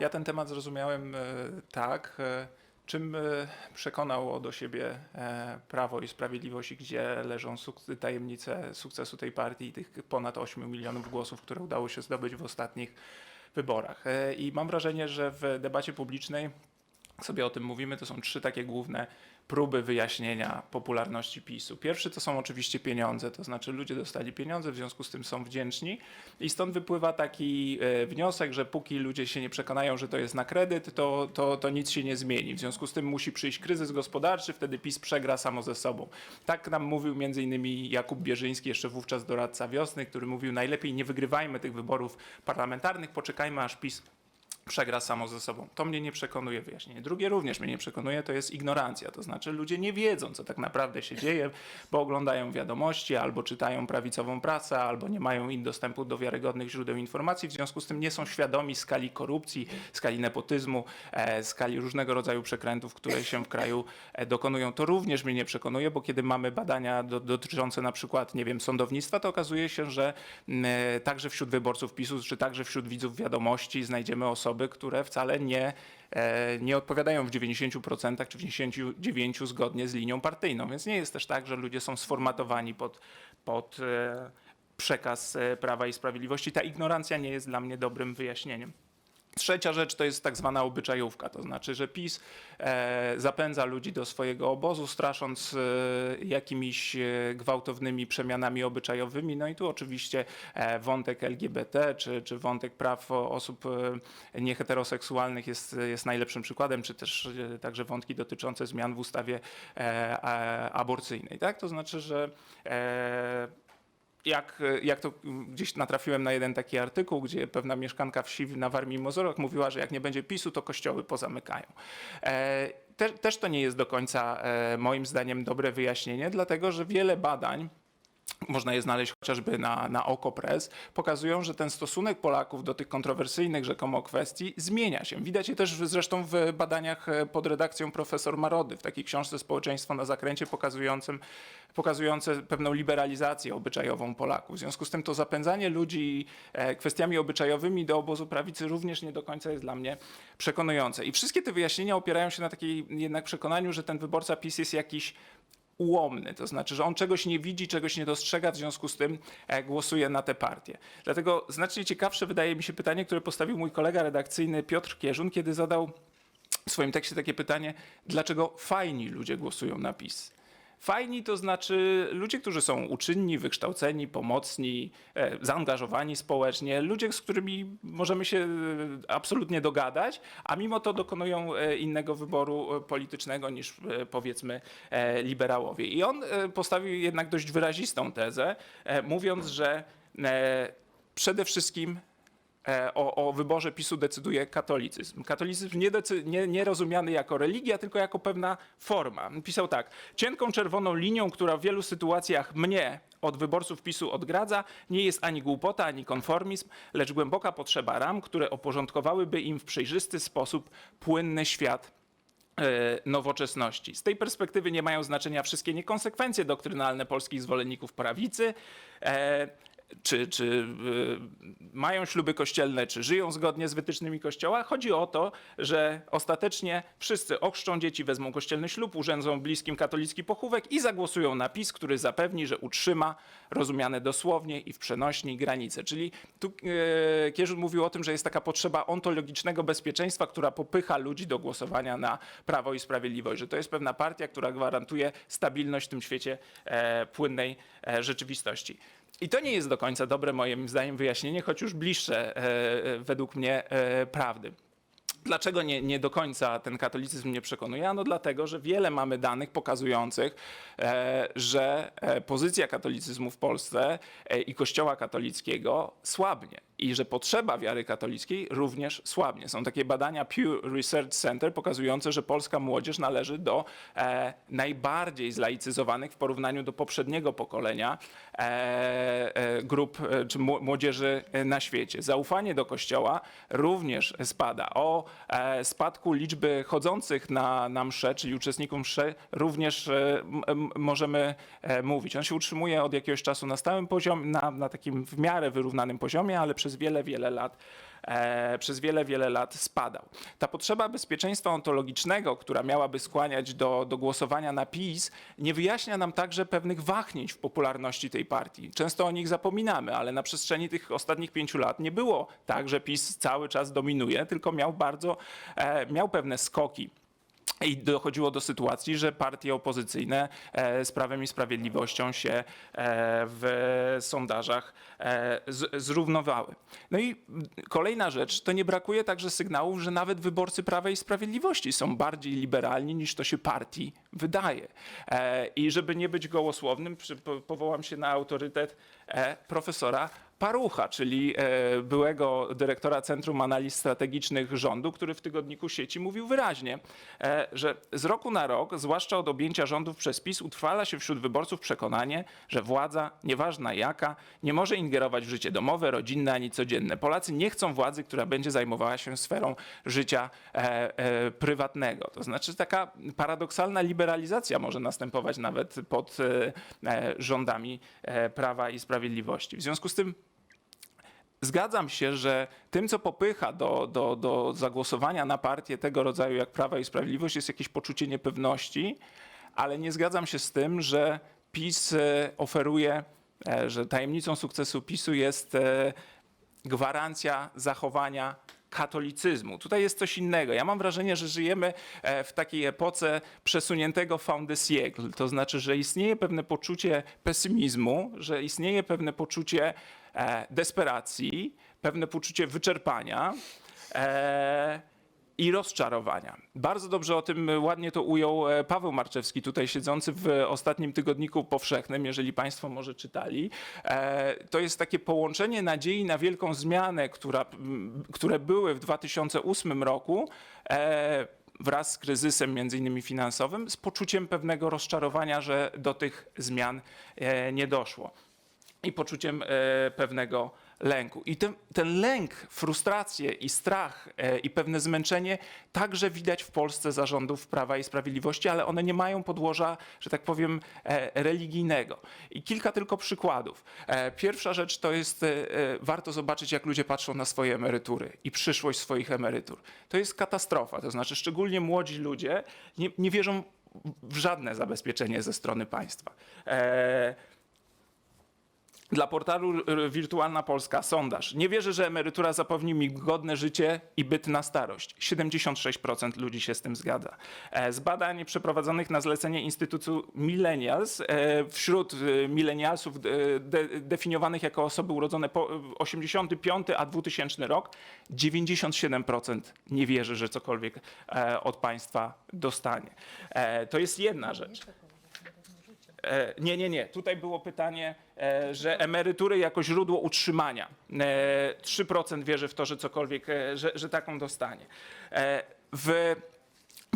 Ja ten temat zrozumiałem e, tak, e, czym e, przekonało do siebie Prawo i Sprawiedliwość i gdzie leżą tajemnice sukcesu tej partii i tych ponad 8 milionów głosów, które udało się zdobyć w ostatnich wyborach. I mam wrażenie, że w debacie publicznej sobie o tym mówimy, to są trzy takie główne próby wyjaśnienia popularności PiSu. Pierwszy to są oczywiście pieniądze, to znaczy ludzie dostali pieniądze, w związku z tym są wdzięczni i stąd wypływa taki e, wniosek, że póki ludzie się nie przekonają, że to jest na kredyt, to, to, to nic się nie zmieni. W związku z tym musi przyjść kryzys gospodarczy, wtedy PiS przegra samo ze sobą. Tak nam mówił między innymi Jakub Bierzyński, jeszcze wówczas doradca wiosny, który mówił najlepiej nie wygrywajmy tych wyborów parlamentarnych, poczekajmy aż PiS przegra samo ze sobą. To mnie nie przekonuje wyjaśnienie. Drugie również mnie nie przekonuje, to jest ignorancja. To znaczy ludzie nie wiedzą, co tak naprawdę się dzieje, bo oglądają wiadomości, albo czytają prawicową prasę, albo nie mają in dostępu do wiarygodnych źródeł informacji, w związku z tym nie są świadomi skali korupcji, skali nepotyzmu, e, skali różnego rodzaju przekrętów, które się w kraju e, dokonują. To również mnie nie przekonuje, bo kiedy mamy badania do, dotyczące na przykład, nie wiem, sądownictwa, to okazuje się, że e, także wśród wyborców PiSu, czy także wśród widzów wiadomości znajdziemy osoby, które wcale nie, e, nie odpowiadają w 90% czy w 99% zgodnie z linią partyjną. Więc nie jest też tak, że ludzie są sformatowani pod, pod e, przekaz e, Prawa i Sprawiedliwości. Ta ignorancja nie jest dla mnie dobrym wyjaśnieniem. Trzecia rzecz to jest tak zwana obyczajówka, to znaczy, że PiS e, zapędza ludzi do swojego obozu, strasząc e, jakimiś e, gwałtownymi przemianami obyczajowymi. No i tu oczywiście wątek LGBT czy, czy wątek praw osób nieheteroseksualnych jest, jest najlepszym przykładem, czy też także wątki dotyczące zmian w ustawie aborcyjnej. Tak? To znaczy, że jak, jak to gdzieś natrafiłem na jeden taki artykuł, gdzie pewna mieszkanka wsi na Warmii i Mazurach mówiła, że jak nie będzie PiSu, to kościoły pozamykają. E, te, też to nie jest do końca e, moim zdaniem dobre wyjaśnienie, dlatego że wiele badań można je znaleźć chociażby na, na OKO.press, pokazują, że ten stosunek Polaków do tych kontrowersyjnych rzekomo kwestii zmienia się. Widać je też zresztą w badaniach e, pod redakcją profesor Marody, w takiej książce Społeczeństwo na zakręcie pokazującym, pokazujące pewną liberalizację obyczajową Polaków. W związku z tym to zapędzanie ludzi e, kwestiami obyczajowymi do obozu prawicy również nie do końca jest dla mnie przekonujące. I wszystkie te wyjaśnienia opierają się na takiej jednak przekonaniu, że ten wyborca PiS jest jakiś ułomny, to znaczy, że on czegoś nie widzi, czegoś nie dostrzega, w związku z tym e, głosuje na tę partię. Dlatego znacznie ciekawsze wydaje mi się pytanie, które postawił mój kolega redakcyjny Piotr Kierzun, kiedy zadał w swoim tekście takie pytanie, dlaczego fajni ludzie głosują na PiS. Fajni to znaczy ludzie, którzy są uczynni, wykształceni, pomocni, e, zaangażowani społecznie, ludzie, z którymi możemy się e, absolutnie dogadać, a mimo to dokonują e, innego wyboru politycznego niż powiedzmy liberałowie. I on postawił jednak dość wyrazistą tezę, mówiąc, że przede wszystkim o, o wyborze PiSu decyduje katolicyzm. Katolicyzm nie, decy, nie, nie rozumiany jako religia, tylko jako pewna forma. Pisał tak, cienką czerwoną linią, która w wielu sytuacjach mnie od wyborców PiSu odgradza, nie jest ani głupota, ani konformizm, lecz głęboka potrzeba ram, które oporządkowałyby im w przejrzysty sposób płynny świat e, nowoczesności. Z tej perspektywy nie mają znaczenia wszystkie niekonsekwencje doktrynalne polskich zwolenników prawicy. Czy, czy y, mają śluby kościelne, czy żyją zgodnie z wytycznymi kościoła. Chodzi o to, że ostatecznie wszyscy ochrzczą dzieci, wezmą kościelny ślub, urzędzą bliskim katolicki pochówek i zagłosują na PiS, który zapewni, że utrzyma rozumiane dosłownie i w przenośni granice. Czyli tu e, Kierzun mówił o tym, że jest taka potrzeba ontologicznego bezpieczeństwa, która popycha ludzi do głosowania na Prawo i Sprawiedliwość, że to jest pewna partia, która gwarantuje stabilność w tym świecie e, płynnej e, rzeczywistości. I to nie jest do końca dobre, moim zdaniem, wyjaśnienie, choć już bliższe e, e, według mnie e, prawdy. Dlaczego nie, nie do końca ten katolicyzm mnie przekonuje? Ano dlatego, że wiele mamy danych pokazujących, e, że e, pozycja katolicyzmu w Polsce e, i Kościoła katolickiego słabnie i że potrzeba wiary katolickiej również słabnie. Są takie badania Pew Research Center pokazujące, że polska młodzież należy do e, najbardziej zlaicyzowanych w porównaniu do poprzedniego pokolenia e, grup czy mło- młodzieży na świecie. Zaufanie do Kościoła również spada. O spadku liczby chodzących na, na msze, czyli uczestników mszy, również e, możemy e, mówić. On się utrzymuje od jakiegoś czasu na stałym poziomie, na, na takim w miarę wyrównanym poziomie, ale przez wiele, wiele lat e, przez wiele, wiele lat spadał. Ta potrzeba bezpieczeństwa ontologicznego, która miałaby skłaniać do, do głosowania na PiS, nie wyjaśnia nam także pewnych wahnięć w popularności tej partii. Często o nich zapominamy, ale na przestrzeni tych ostatnich pięciu lat nie było tak, że PiS cały czas dominuje, tylko miał bardzo, e, miał pewne skoki. I dochodziło do sytuacji, że partie opozycyjne e, z Prawem i Sprawiedliwością się e, w sondażach e, zrównowały. No i kolejna rzecz, to nie brakuje także sygnałów, że nawet wyborcy Prawa i Sprawiedliwości są bardziej liberalni niż to się partii wydaje. I żeby nie być gołosłownym, powołam się na autorytet profesora Parucha, czyli e, byłego dyrektora Centrum Analiz Strategicznych rządu, który w tygodniku sieci mówił wyraźnie, e, że z roku na rok, zwłaszcza od objęcia rządów przez PiS, utrwala się wśród wyborców przekonanie, że władza, nieważna jaka, nie może ingerować w życie domowe, rodzinne ani codzienne. Polacy nie chcą władzy, która będzie zajmowała się sferą życia e, prywatnego. To znaczy taka paradoksalna liberalizacja może następować nawet pod rządami Prawa i Sprawiedliwości. W związku z tym Zgadzam się, że tym, co popycha do, do, do zagłosowania na partię tego rodzaju jak Prawa i Sprawiedliwość, jest jakieś poczucie niepewności, ale nie zgadzam się z tym, że PiS e, oferuje, e, że tajemnicą sukcesu PiSu jest e, gwarancja zachowania katolicyzmu. Tutaj jest coś innego. Ja mam wrażenie, że żyjemy w takiej epoce przesuniętego fin de siècle. To znaczy, że istnieje pewne poczucie pesymizmu, że istnieje pewne poczucie desperacji, pewne poczucie wyczerpania. E, i rozczarowania. Bardzo dobrze o tym ładnie to ujął e, Paweł Marczewski, tutaj siedzący w ostatnim tygodniku powszechnym, jeżeli Państwo może czytali. E, To jest takie połączenie nadziei na wielką zmianę, która, które były w 2008 roku. e, Wraz z kryzysem, między innymi finansowym, z poczuciem pewnego rozczarowania, że do tych zmian e, nie doszło i poczuciem e, pewnego lęku. I ten, ten lęk, frustrację i strach e, i pewne zmęczenie także widać w Polsce zarządów Prawa i Sprawiedliwości, ale one nie mają podłoża, że tak powiem, e, religijnego. I kilka tylko przykładów. Pierwsza rzecz to jest, warto zobaczyć, jak ludzie patrzą na swoje emerytury i przyszłość swoich emerytur. To jest katastrofa, to znaczy szczególnie młodzi ludzie nie, nie wierzą w żadne zabezpieczenie ze strony państwa. Dla portalu Wirtualna Polska sondaż. Nie wierzę, że emerytura zapewni mi godne życie i byt na starość. 76% ludzi się z tym zgadza. E, Z badań przeprowadzonych na zlecenie Instytutu Millennials e, wśród e, millennialsów de, definiowanych jako osoby urodzone po e, 85 a 2000 rok, 97% nie wierzy, że cokolwiek od państwa dostanie. To jest jedna rzecz. Nie, nie, nie. Tutaj było pytanie, że emerytury jako źródło utrzymania. E, 3% wierzy w to, że cokolwiek, e, że, że taką dostanie. E, W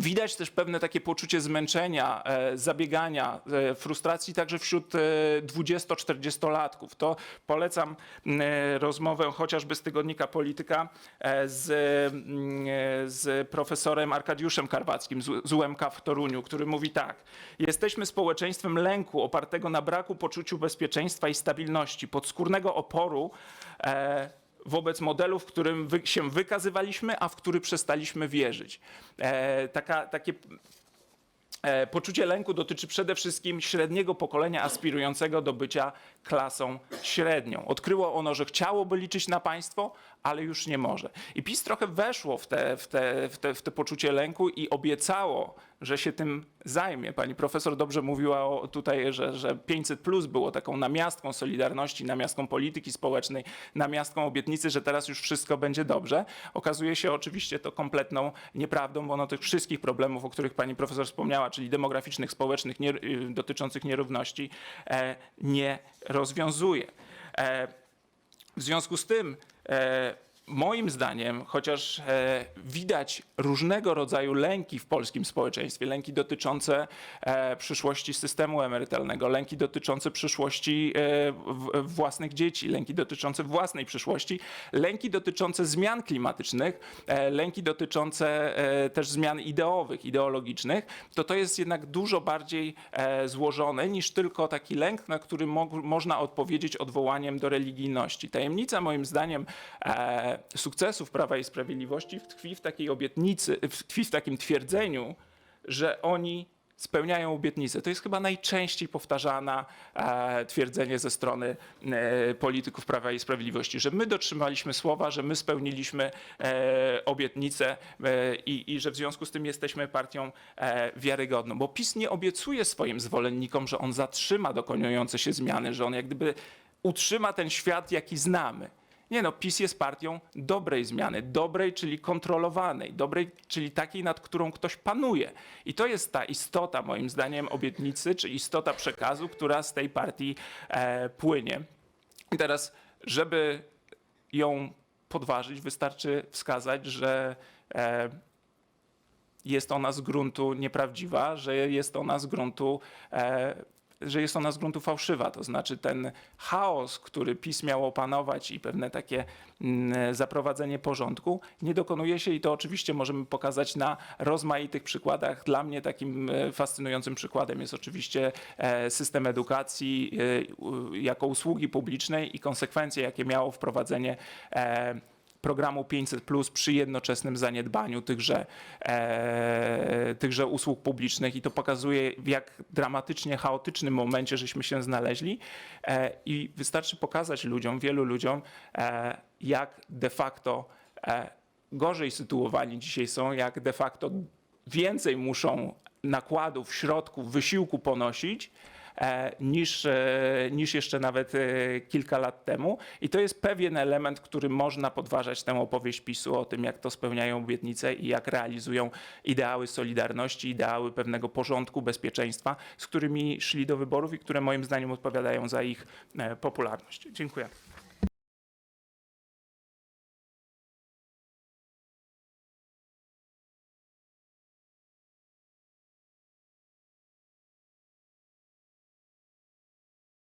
Widać też pewne takie poczucie zmęczenia, e, zabiegania, e, frustracji także wśród e, 20-40-latków. To polecam m, e, rozmowę chociażby z tygodnika Polityka e, z, m, e, z profesorem Arkadiuszem Karwackim z, UMK w Toruniu, który mówi tak. Jesteśmy społeczeństwem lęku opartego na braku poczuciu bezpieczeństwa i stabilności, podskórnego oporu e, wobec modelu, w którym wy, się wykazywaliśmy, a w który przestaliśmy wierzyć. E, taka, takie e, poczucie lęku dotyczy przede wszystkim średniego pokolenia aspirującego do bycia klasą średnią. Odkryło ono, że chciałoby liczyć na państwo, ale już nie może. I PiS trochę weszło w te, w te, w te, w te poczucie lęku i obiecało, że się tym zajmie. Pani profesor dobrze mówiła o, tutaj, że, że 500 plus było taką namiastką Solidarności, namiastką polityki społecznej, namiastką obietnicy, że teraz już wszystko będzie dobrze. Okazuje się oczywiście to kompletną nieprawdą, bo ono tych wszystkich problemów, o których pani profesor wspomniała, czyli demograficznych, społecznych, nie, y, dotyczących nierówności, e, nie rozwiązuje. E, w związku z tym, e, moim zdaniem, chociaż e, widać różnego rodzaju lęki w polskim społeczeństwie, lęki dotyczące e, przyszłości systemu emerytalnego, lęki dotyczące przyszłości e, w, własnych dzieci, lęki dotyczące własnej przyszłości, lęki dotyczące zmian klimatycznych, e, lęki dotyczące e, też zmian ideowych, ideologicznych, to to jest jednak dużo bardziej e, złożone niż tylko taki lęk, na który mo można odpowiedzieć odwołaniem do religijności. Tajemnica moim zdaniem e, sukcesów Prawa i Sprawiedliwości tkwi w takiej obietnicy, tkwi w takim twierdzeniu, że oni spełniają obietnice. To jest chyba najczęściej powtarzana e, twierdzenie ze strony e, polityków Prawa i Sprawiedliwości, że my dotrzymaliśmy słowa, że my spełniliśmy e, obietnice i, i że w związku z tym jesteśmy partią wiarygodną. Bo PiS nie obiecuje swoim zwolennikom, że on zatrzyma dokonujące się zmiany, że on jak gdyby utrzyma ten świat, jaki znamy. Nie no, PiS jest partią dobrej zmiany, dobrej, czyli kontrolowanej, dobrej, czyli takiej, nad którą ktoś panuje. I to jest ta istota, moim zdaniem, obietnicy, czy istota przekazu, która z tej partii e, płynie. I teraz, żeby ją podważyć, wystarczy wskazać, że e, jest ona z gruntu nieprawdziwa, że jest ona z gruntu, e, że jest ona z gruntu fałszywa. To znaczy ten chaos, który PiS miał opanować i pewne takie mm, zaprowadzenie porządku, nie dokonuje się i to oczywiście możemy pokazać na rozmaitych przykładach. Dla mnie takim e, fascynującym przykładem jest oczywiście e, system edukacji e, jako usługi publicznej i konsekwencje, jakie miało wprowadzenie programu 500 plus przy jednoczesnym zaniedbaniu tychże, e, tychże usług publicznych i to pokazuje w jak dramatycznie chaotycznym momencie żeśmy się znaleźli. E, i wystarczy pokazać ludziom, wielu ludziom e, jak de facto e, gorzej sytuowani dzisiaj są, jak de facto więcej muszą nakładów, środków, wysiłku ponosić, niż, e, niż jeszcze nawet e, kilka lat temu. I to jest pewien element, który można podważać tę opowieść PiSu o tym, jak to spełniają obietnice i jak realizują ideały solidarności, ideały pewnego porządku, bezpieczeństwa, z którymi szli do wyborów i które moim zdaniem odpowiadają za ich e, popularność. Dziękuję.